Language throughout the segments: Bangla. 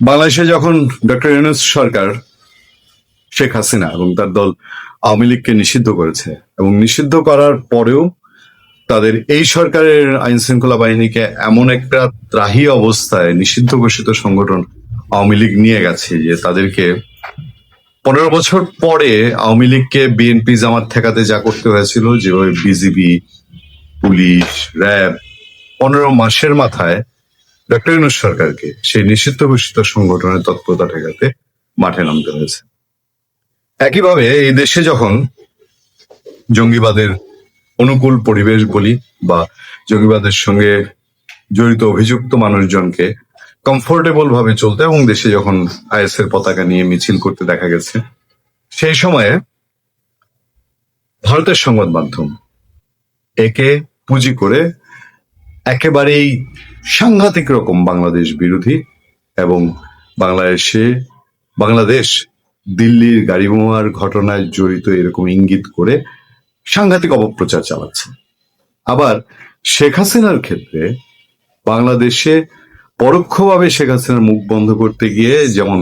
বাংলাদেশে যখন ডক্টর ইউনুস সরকার শেখ হাসিনা এবং তার দল আওয়ামী লীগকে নিষিদ্ধ করেছে এবং নিষিদ্ধ করার পরেও তাদের এই সরকারের আইন শৃঙ্খলা বাহিনীকে এমন একটা ত্রাহি অবস্থায় নিষিদ্ধ ঘোষিত সংগঠন আওয়ামী লীগ নিয়ে গেছে যে তাদেরকে পনেরো বছর পরে আওয়ামী লীগকে বিএনপি জামাত ঠেকাতে যা করতে হয়েছিল যে ওই বিজিবি, পুলিশ, র্যাব পনেরো মাসের মাথায় ডক্টর ইউনুস সরকারকে সেই নিষিদ্ধ ঘোষিত সংগঠনের তৎপরতা ঠেকাতে মাঠে নামতে হয়েছে। একইভাবে এই দেশে যখন জঙ্গিবাদের অনুকূল পরিবেশ বলি বা জঙ্গিবাদের সঙ্গে জড়িত অভিযুক্ত মানুষজনকে কমফোর্টেবল ভাবে চলতে এবং দেশে যখন আইএস এর পতাকা নিয়ে মিছিল করতে দেখা গেছে, সেই সময়ে ভারতের সংবাদ মাধ্যম একে পুঁজি করে একেবারেই সাংঘাতিক রকম বাংলাদেশ বিরোধী এবং বাংলাদেশে, বাংলাদেশ দিল্লির গাড়ি বোমার ঘটনায় জড়িত এরকম ইঙ্গিত করে সাংঘাতিক অপপ্রচার চালাচ্ছে। আবার শেখ হাসিনার ক্ষেত্রে বাংলাদেশে পরোক্ষভাবে শেখ হাসিনার মুখ বন্ধ করতে গিয়ে যেমন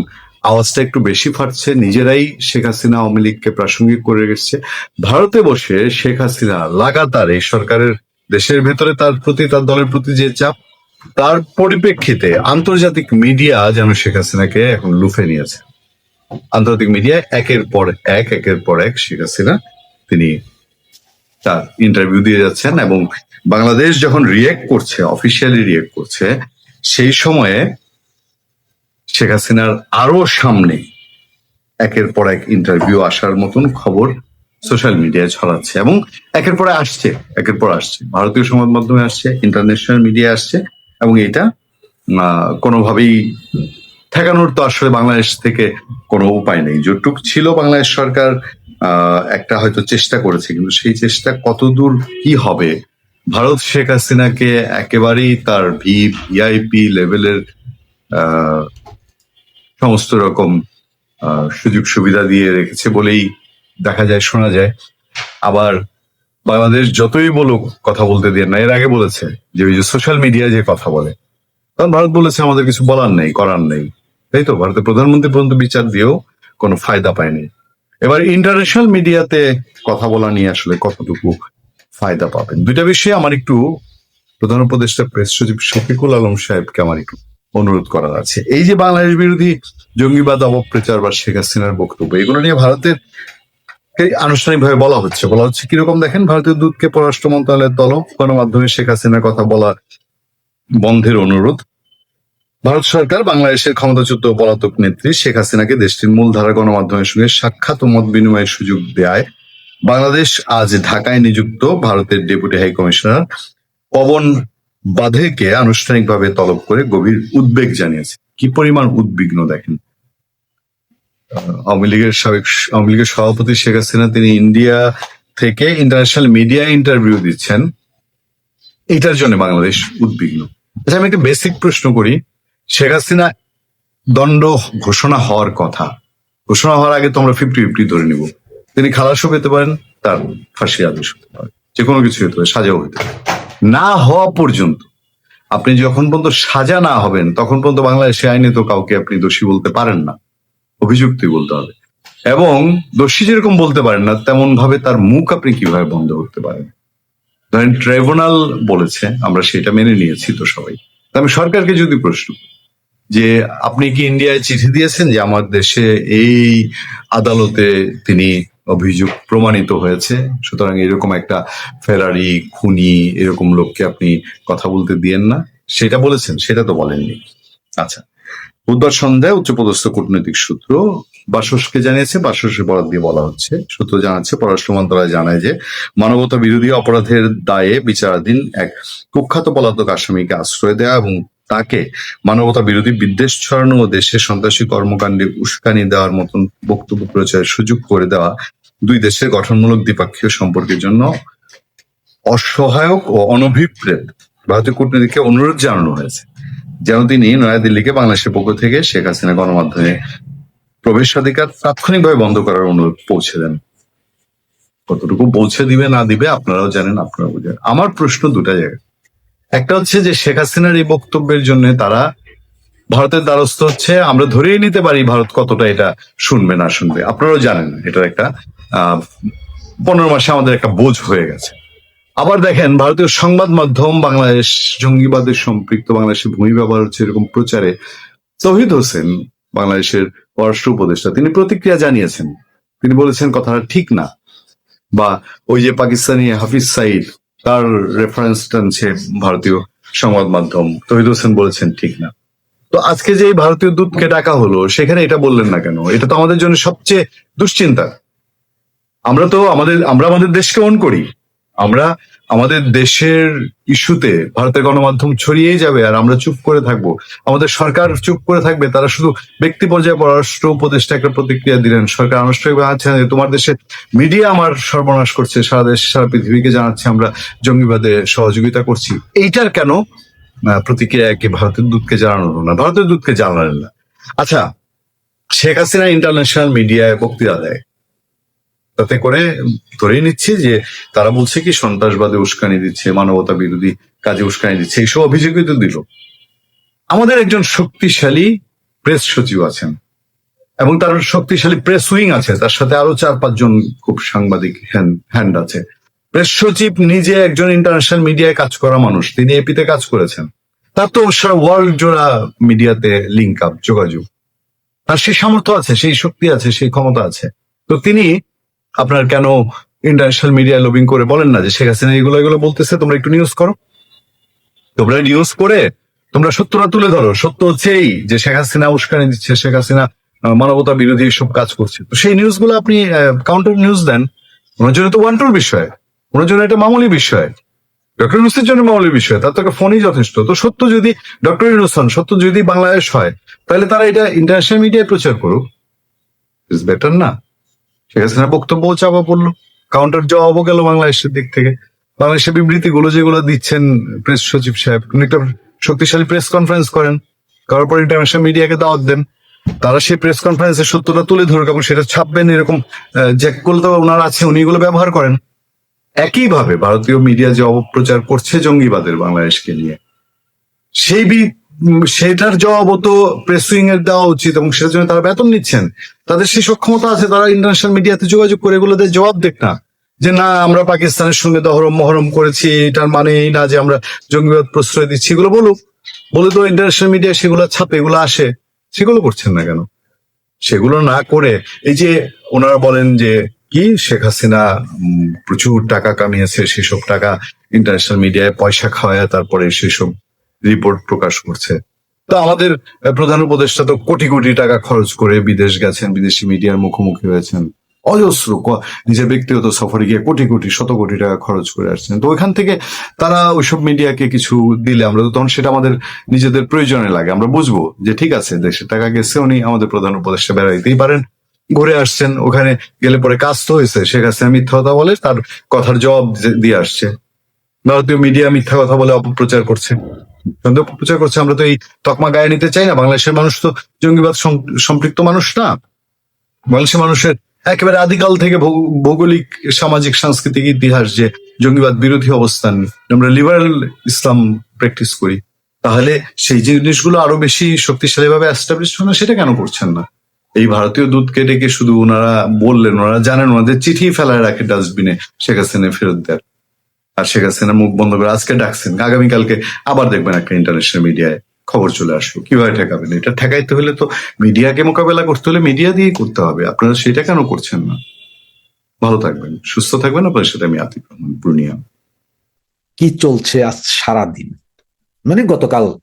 আওয়াজটা একটু বেশি ফাটছে, নিজেরাই শেখ হাসিনা আওয়ামী লীগকে প্রাসঙ্গিক করে গেছে ভারতে বসে শেখ হাসিনা লাগাতার এই সরকারের দেশের ভেতরে তার প্রতি, তার দলের প্রতি যে চাপ, তার পরিপ্রেক্ষিতে আন্তর্জাতিক মিডিয়া যেন শেখ হাসিনাকে এখন লুফে নিয়েছে। আন্তর্জাতিক মিডিয়া একের পর এক, একের পর এক শেখ হাসিনা তিনি তার ইন্টারভিউ দিয়ে যাচ্ছেন এবং বাংলাদেশ যখন রিয়েক্ট করছে অফিসিয়ালি রিয়েক্ট করছে, সেই সময়ে শেখ হাসিনার আরও সামনে একের পর এক ইন্টারভিউ আসার মতন খবর সোশ্যাল মিডিয়ায় ছড়াচ্ছে এবং একের পরে আসছে, একের পর আসছে। ভারতীয় সংবাদ মাধ্যমে আসছে ইন্টারন্যাশনাল মিডিয়া আসছে এবং এটা কোনোভাবেই ঠেকানোর তো আসলে বাংলাদেশ থেকে কোনো উপায় নেই। যেটুক ছিল বাংলাদেশ সরকার একটা হয়তো চেষ্টা করেছে, কিন্তু সেই চেষ্টা কতদূর কি হবে? ভারত শেখ হাসিনাকে একেবারেই তার ভি, ভিআইপি লেভেলের সমস্ত রকম সুযোগ সুবিধা দিয়ে রেখেছে বলেই দেখা যায়, শোনা যায়। আবার বাংলাদেশ যতই বলুক কথা বলতে দিয়ে না, এর আগে বলেছে যে ওই যে সোশ্যাল মিডিয়া যে কথা বলে। তখন ভারত বলেছে, আমাদের কিছু বলার নেই, করার নেই। তাই তো? ভারতের প্রধানমন্ত্রী পর্যন্ত বিচার দিয়েও কোনো ফায়দা পায়নি। এবার ইন্টারন্যাশনাল মিডিয়াতে কথা বলা নিয়ে আসলে কতটুকু ফায়দা পাবেন? দুইটা বিষয়ে আমার একটু প্রধান উপদেষ্টা প্রেস সচিব শফিকুল আলম সাহেবকে আমার একটু অনুরোধ করার আছে। এই যে বাংলাদেশ বিরোধী জঙ্গিবাদ, অপপ্রচার বা শেখ হাসিনার বক্তব্য, এগুলো নিয়ে ভারতের আনুষ্ঠানিকভাবে বলা হচ্ছে? বলা হচ্ছে কীরকম দেখেন? ভারতীয় দূতকে পররাষ্ট্র মন্ত্রণালয়ের তলব গণমাধ্যমে শেখ হাসিনার কথা বলা বন্ধের অনুরোধ। ভারত সরকার বাংলাদেশের ক্ষমতাচ্যুত পলাতক নেত্রী শেখ হাসিনাকে দেশটির মূলধারা গণমাধ্যমের সঙ্গে সাক্ষাৎ ও মত বিনিময়ের সুযোগ দেয়। বাংলাদেশ আজ ঢাকায় নিযুক্ত ভারতের ডেপুটি হাই কমিশনার পবন বাধেকে আনুষ্ঠানিকভাবে তলব করে গভীর উদ্বেগ জানিয়েছে। কি পরিমাণ উদ্বিগ্ন দেখেন? আওয়ামী লীগের সাবেক আওয়ামী লীগের সভাপতি শেখ হাসিনা, তিনি ইন্ডিয়া থেকে ইন্টারন্যাশনাল মিডিয়া ইন্টারভিউ দিচ্ছেন। এটার জন্য বাংলাদেশ উদ্বিগ্ন। আচ্ছা আমি একটা বেসিক প্রশ্ন করি। শেখ হাসিনা দণ্ড ঘোষণা হওয়ার কথা। ঘোষণা হওয়ার আগে তো আমরা ফিফটি ফিফটি ধরে নিব। তিনি খালাসও পেতে পারেন, তার ফাঁসি আদেশ হতে পারে যে কোনো কিছু হতে পারে, সাজাও হতে পারে। না হওয়া পর্যন্ত, আপনি যখন পর্যন্ত সাজা না হবেন, তখন পর্যন্ত বাংলাদেশে আইনে তো কাউকে আপনি দোষী বলতে পারেন না। অভিযুক্তই বলতে হবে। এবং দোষী যেরকম বলতে পারেন না তেমন ভাবে তার মুখ আপনি কীভাবে বন্ধ করতে পারেন? ধরেন ট্রাইব্যুনাল বলেছে, আমরা সেটা মেনে নিয়েছি তো সবাই। আমি সরকারকে যদি প্রশ্ন যে আপনি কি ইন্ডিয়ায় চিঠি দিয়েছেন যে আমার দেশে এই আদালতে তিনি অভিযোগ প্রমাণিত হয়েছে? সুতরাং এরকম একটা ফেরারি খুনি, এরকম লোককে আপনি কথা বলতে দিয়েন না? সেটা বলেছেন? সেটা তো বলেননি। আচ্ছা। বুধবার সন্ধ্যায় উচ্চপদস্থ কূটনৈতিক সূত্র বাসসকে জানিয়েছে, বাসসে বরাদ দিয়ে বলা হচ্ছে। সূত্র জানাচ্ছে, পররাষ্ট্র মন্ত্রণালয় জানায় যে, মানবতা বিরোধী অপরাধের দায়ে বিচারাধীন এক কুখ্যাত পলাতক আসামিকে আশ্রয় দেওয়া এবং তাকে মানবতা বিরোধী বিদ্বেষ ছড়ানো ও দেশে সন্ত্রাসী কর্মকাণ্ডে উস্কানি দেওয়ার মতন বক্তব্য প্রচারের সুযোগ করে দেওয়া দুই দেশের গঠনমূলক দ্বিপাক্ষীয় সম্পর্কের জন্য অসহায়ক ও অনভিপ্রেত। ভারতীয় কূটনীতিকে অনুরোধ জানানো হয়েছে। যেন তিনি নয়াদিল্লিকে বাংলাদেশের পক্ষ থেকে শেখ হাসিনা গণমাধ্যমে প্রবেশাধিকার তাৎক্ষণিকভাবে বন্ধ করার অনুরোধ পৌঁছে দেন। কতটুকু পৌঁছে দিবে না দিবে আপনারাও জানেন আপনারা বুঝেন। আমার প্রশ্ন দুটা জায়গায়। একটা হচ্ছে যে শেখ হাসিনার এই বক্তব্যের জন্য তারা ভারতের দ্বারস্থ হচ্ছে আমরা ধরেই নিতে পারি ভারত কতটা এটা শুনবে না শুনবে। আপনারাও জানেন এটার একটা আহ, পনেরো মাসে আমাদের একটা বোঝ হয়ে গেছে। আবার দেখেন, ভারতীয় সংবাদ মাধ্যম বাংলাদেশ, জঙ্গিবাদের সম্পৃক্ত বাংলাদেশের ভূমি ব্যবহার হচ্ছে এরকম প্রচারে। তহিদ হোসেন, বাংলাদেশের পররাষ্ট্র উপদেষ্টা, তিনি প্রতিক্রিয়া জানিয়েছেন। তিনি বলেছেন, কথাটা ঠিক না। বা, ওই যে পাকিস্তানি হাফিজ সাইদ তার রেফারেন্স টানছে ভারতীয় সংবাদ মাধ্যম। তহিদ হোসেন বলেছেন, ঠিক না। তো আজকে যে ভারতীয় দূতকে ডাকা হলো, সেখানে এটা বললেন না কেন? এটা তো আমাদের জন্য সবচেয়ে দুশ্চিন্তা। আমরা তো আমাদের, আমরা আমাদের দেশকে অন করি। আমরা আমাদের দেশের ইস্যুতে ভারতের গণমাধ্যম ছড়িয়েই যাবে আর আমরা চুপ করে থাকব। আমাদের সরকার চুপ করে থাকবে, তারা শুধু ব্যক্তি পর্যায়ে পররাষ্ট্র উপদেষ্টা একটা প্রতিক্রিয়া দিলেন। সরকার আনুষ্ঠানিকভাবে আছে তোমার দেশে মিডিয়া আমার সর্বনাশ করছে, সারা দেশ, সারা পৃথিবীকে জানাচ্ছে, আমরা জঙ্গিবাদে সহযোগিতা করছি। এইটার কেন? প্রতিক্রিয়া কি ভারতের দূতকে জানানো না? ভারতের দূতকে জানালেন না। আচ্ছা শেখ হাসিনা ইন্টারন্যাশনাল মিডিয়ায় বক্তৃতা দেয়। তাতে করে ধরেই নিচ্ছি যে তারা বলছে কি, সন্ত্রাসবাদে উস্কানি দিচ্ছে, মানবতা বিরোধী কাজে উস্কানি দিচ্ছে। এইসব অভিযোগই তো দিল। আমাদের একজন শক্তিশালী প্রেস সচিব আছেন এবং তার শক্তিশালী প্রেস উইং আছে। তার সাথে আরও চার, পাঁচজন খুব সাংবাদিক হ্যান্ড আছে। প্রেস সচিব নিজে একজন ইন্টারন্যাশনাল মিডিয়ায় কাজ করা মানুষ। তিনি এপিতে কাজ করেছেন। তার তো সারা ওয়ার্ল্ড জোড়া মিডিয়াতে লিঙ্ক আপ যোগাযোগ। তার সেই সামর্থ্য আছে, সেই শক্তি আছে, সেই ক্ষমতা আছে। তো তিনি আপনার কেন ইন্টারন্যাশনাল মিডিয়া লবিং করে বলেন না যে শেখ হাসিনা এগুলো এগুলো বলতেছে? তোমরা একটু নিউজ করো। তোমরা নিউজ করে, তোমরা সত্যটা তুলে ধরো। সত্য হচ্ছে এই যে শেখ হাসিনা উস্কানি দিচ্ছে, শেখ হাসিনা মানবতা বিরোধী সব কাজ করছে। তো সেই নিউজগুলো আপনি কাউন্টার নিউজ দেন, ওনার জন্য তো ওয়ান টুর বিষয়। ওনার জন্য এটা মামুলি বিষয়। ডক্টর ইউনুসের জন্য মামুলি বিষয়। তার তো একটা ফোনই যথেষ্ট। তো সত্য যদি ডক্টর ইউনুস হন, সত্য যদি বাংলাদেশ হয়, তাহলে তারা এটা ইন্টারন্যাশনাল মিডিয়ায় প্রচার করুক। ইজ বেটার না। শেখ হাসিনা বক্তব্য চাপা পড়ল। কাউন্টার জবাবও গেল বাংলাদেশের দিক থেকে। বাংলাদেশের বিবৃতিগুলো যেগুলো দিচ্ছেন প্রেস সচিব সাহেব, উনি একটা শক্তিশালী প্রেস কনফারেন্স করেন। করার পর ইন্টারন্যাশনাল মিডিয়াকে দাওয়াত দেন। তারা সেই প্রেস কনফারেন্সের সত্যটা তুলে ধরুক এবং সেটা ছাপবেন এরকম যেগুলো তো ওনার আছে, উনি এগুলো ব্যবহার করেন। একইভাবে ভারতীয় মিডিয়া যে অপপ্রচার করছে জঙ্গিবাদের বাংলাদেশকে নিয়ে, সেই সেটার জবাবও তো প্রেসুইং এর দেওয়া উচিত এবং সেটার জন্য তারা বেতন নিচ্ছেন। তাদের সেই সক্ষমতা আছে, তারা ইন্টারন্যাশনাল মিডিয়াতে যোগাযোগ করে এগুলোদের জবাব দেখ না। যে না, আমরা পাকিস্তানের সঙ্গে দহরম মহরম করেছি এটার মানে এই না যে আমরা জঙ্গিবাদ প্রশ্রয় দিচ্ছি, এগুলো বলুক। বলে তো ইন্টারন্যাশনাল মিডিয়া সেগুলো ছাপে, এগুলো আসে, সেগুলো করছেন না কেন? সেগুলো না করে, এই যে ওনারা বলেন যে, কি শেখ হাসিনা প্রচুর টাকা কামিয়েছে, সেসব টাকা ইন্টারন্যাশনাল মিডিয়ায় পয়সা খাওয়ায়, তারপরে সেসব রিপোর্ট প্রকাশ করছে। তো আমাদের প্রধান উপদেষ্টা তো কোটি কোটি টাকা খরচ করে বিদেশ গেছেন, বিদেশি মিডিয়ার মুখোমুখি হয়েছেন। অজস্র নিজের ব্যক্তিগত সফরে গিয়ে কোটি কোটি, শত কোটি টাকা খরচ করে আসছেন। তো ওইখান থেকে তারা ওইসব মিডিয়াকে কিছু দিলে আমরা তো তখন সেটা আমাদের নিজেদের প্রয়োজনে লাগে। আমরা বুঝব যে ঠিক আছে দেশের টাকা গেছে, উনি আমাদের প্রধান উপদেষ্টা বেড়াইতেই পারেন। ঘুরে আসছেন, ওখানে গেলে পরে কাজ তো হয়েছে, শেখ হাসিনা মিথ্যা কথা বলে, তার কথার জবাব দিয়ে আসছে। ভারতীয় মিডিয়া মিথ্যা কথা বলে অপপ্রচার করছে। সন্দেহ অপপ্রচার করছে, আমরা তো এই তকমা গায়ে নিতে চাই না। বাংলাদেশের মানুষ তো জঙ্গিবাদ সম্পৃক্ত মানুষ না। বাংলাদেশের মানুষের একেবারে আদিকাল থেকে ভৌগোলিক, সামাজিক, সাংস্কৃতিক ইতিহাস যে জঙ্গিবাদ বিরোধী অবস্থান আমরা লিবারেল ইসলাম প্র্যাকটিস করি, তাহলে সেই জিনিসগুলো আরও বেশি শক্তিশালী ভাবে সেটা কেন করছেন না? এই ভারতীয় দুধকে ডেকে শুধু ওনারা বললেন, ওনারা জানেন, ওনাদের চিঠি ফেলায় রাখে ডাস্টবিনে শেখ হাসিনা ফেরত দেয় আর শেখ হাসিনা মুখ বন্ধ করে আজকে ডাকছেন। আগামীকালকে আবার দেখবেন একটা ইন্টারন্যাশনাল মিডিয়ায় খবর চলে আসলো। কীভাবে ঠেকাবেন? এটা ঠেকাইতে হলে তো মিডিয়াকে মোকাবেলা করতে হলে মিডিয়া দিয়েই করতে হবে। আপনারা সেটা কেন করছেন না? ভালো থাকবেন, সুস্থ থাকবেন। আপনার সাথে আমি আতিক রহমান, পূর্ণিয়া। কি চলছে আজ সারা দিন মানে গতকাল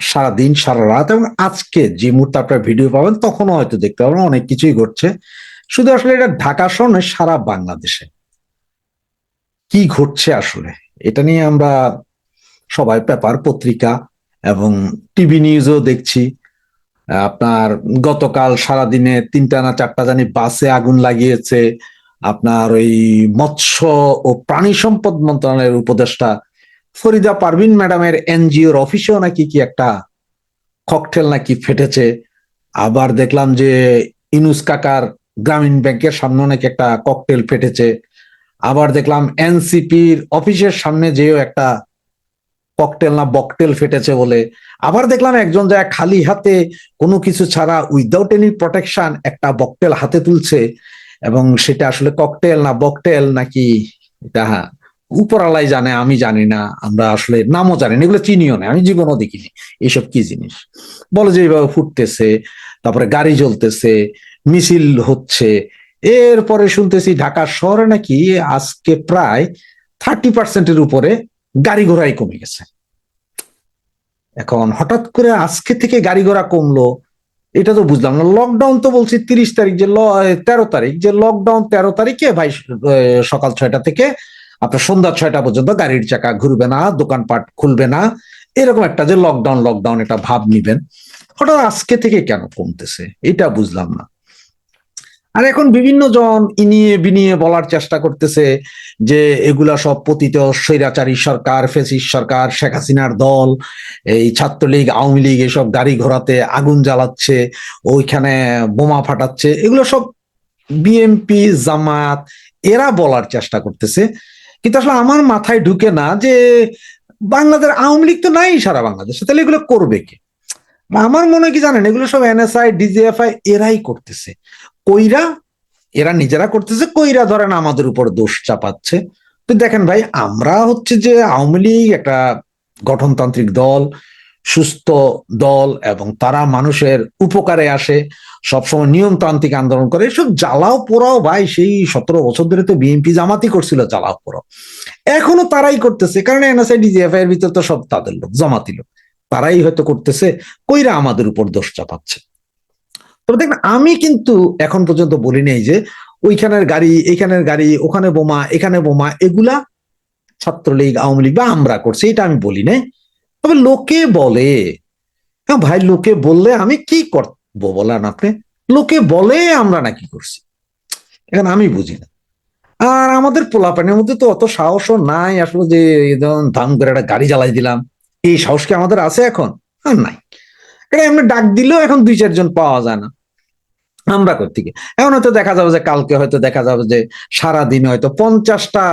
সারা দিন সারা রাত এবং আজকে যে মুহূর্তে আপনার ভিডিও পাবেন, তখনও হয়তো দেখতে পাবেন, অনেক কিছুই ঘটছে। শুধু আসলে এটা ঢাকা শহর সারা বাংলাদেশে। কি ঘটছে আসলে? এটা নিয়ে আমরা সবাই পেপার, পত্রিকা এবং টিভি নিউজও দেখছি। আপনার গতকাল সারা দিনে তিনটা না চারটা জানি বাসে আগুন লাগিয়েছে। আপনার ওই মৎস্য ও প্রাণী সম্পদ মন্ত্রণালয়ের উপদেষ্টা ফরিদা পারভিন ম্যাডামের এনজিওর অফিসেও নাকি কি একটা ককটেল নাকি ফেটেছে। আবার দেখলাম যে ইনুস কাকার গ্রামীণ ব্যাংকের সামনে নাকি একটা ককটেল ফেটেছে। আবার দেখলাম এনসিপির অফিসের সামনে যেও একটা ককটেল না বকটেল ফেটেছে বলে। আবার দেখলাম একজন যায় খালি হাতে কোনো কিছু ছাড়া উইদাউট এনি প্রোটেকশন একটা বকটেল হাতে তুলছে এবং সেটা আসলে ককটেল না বকটেল নাকি এটা উপরালাই জানে, আমি জানি না, আমরা আসলে নামও জানি না, এগুলো চিনিও না, আমি জীবনও দেখিনি এইসব কি জিনিস। বলে যে এইভাবে ফুটতেছে, তারপরে গাড়ি জ্বলতেছে, মিছিল হচ্ছে এরপরে শুনতেছি ঢাকা শহরে নাকি আজকে প্রায় থার্টি পার্সেন্টের উপরে গাড়ি ঘোড়াই কমে গেছে। এখন হঠাৎ করে আজকে থেকে গাড়ি ঘোড়া কমলো, এটা তো বুঝলাম না। লকডাউন তো বলছি তিরিশ তারিখ যে তেরো তারিখ। যে লকডাউন তেরো তারিখে ভাই সকাল ছয়টা থেকে আপনার সন্ধ্যা ছয়টা পর্যন্ত গাড়ির চাকা ঘুরবে না, দোকানপাট খুলবে না। এরকম একটা যে লকডাউন লকডাউন এটা ভাব নিবেন। হঠাৎ আজকে থেকে কেন কমতেছে? এটা বুঝলাম না। আর এখন বিভিন্ন জন ইনিয়ে বিনিয়ে বলার চেষ্টা করতেছে যে এগুলা সব পতিত স্বৈরাচারী সরকার ফেসিস সরকার, শেখ হাসিনার দল, এই ছাত্রলীগ, আওয়ামী লীগ এসব গাড়ি ঘোড়াতে আগুন জ্বালাচ্ছে, ওইখানে বোমা ফাটাচ্ছে, এগুলো সব বিএমপি জামাত এরা বলার চেষ্টা করতেছে। কিন্তু আসলে আমার মাথায় ঢুকে না যে বাংলাদেশ আওয়ামী লীগ তো নাই সারা বাংলাদেশে, তাহলে এগুলো করবে কে? আমার মনে কি জানেন, এগুলো সব এনএসআই ডিজিএফআই এরাই করতেছে। কইরা, এরা নিজেরা করতেছে, কইরা ধরেন আমাদের উপর দোষ চাপাচ্ছে। তো দেখেন ভাই, আমরা হচ্ছে যে আওয়ামী লীগ একটা গঠনতান্ত্রিক দল, সুস্থ দল, এবং তারা মানুষের উপকারে আসে, সবসময় নিয়মতান্ত্রিক আন্দোলন করে। এসব জ্বালাও পোড়াও ভাই, সেই সতেরো বছর ধরে তো বিএনপি জামাতি করছিল জ্বালাও পোড়াও। এখনও তারাই করতেছে, কারণ এনএসআই ডিজিএফআই এর ভিতর তো সব তাদের লোক, জমাতি লোক। তারাই হয়তো করতেছে, কইরা আমাদের উপর দোষ চাপাচ্ছে। তবে দেখেন আমি কিন্তু এখন পর্যন্ত বলি নাই যে ওইখানের গাড়ি এইখানের গাড়ি, ওখানে বোমা, এখানে বোমা, এগুলা ছাত্রলীগ, আওয়ামী লীগ বা আমরা করছি, এটা আমি বলি নাই। তবে লোকে বলে হ্যাঁ ভাই, লোকে বললে আমি কি করব বলেন আপনি? লোকে বলে আমরা নাকি করছি? এখন আমি বুঝি না। আর আমাদের পোলাপানের মধ্যে তো অত সাহসও নাই আসলে যে ধাম করে একটা গাড়ি জ্বালাই দিলাম। এই সাহস কি আমাদের আছে এখন? আর নাই। এটা এমনি ডাক দিলেও এখন দুই চারজন পাওয়া যায় না। আমরা করতে গিয়ে। এখন হয়তো দেখা যাবে যে কালকে হয়তো দেখা যাবে যে সারাদিন হয়তো পঞ্চাশটা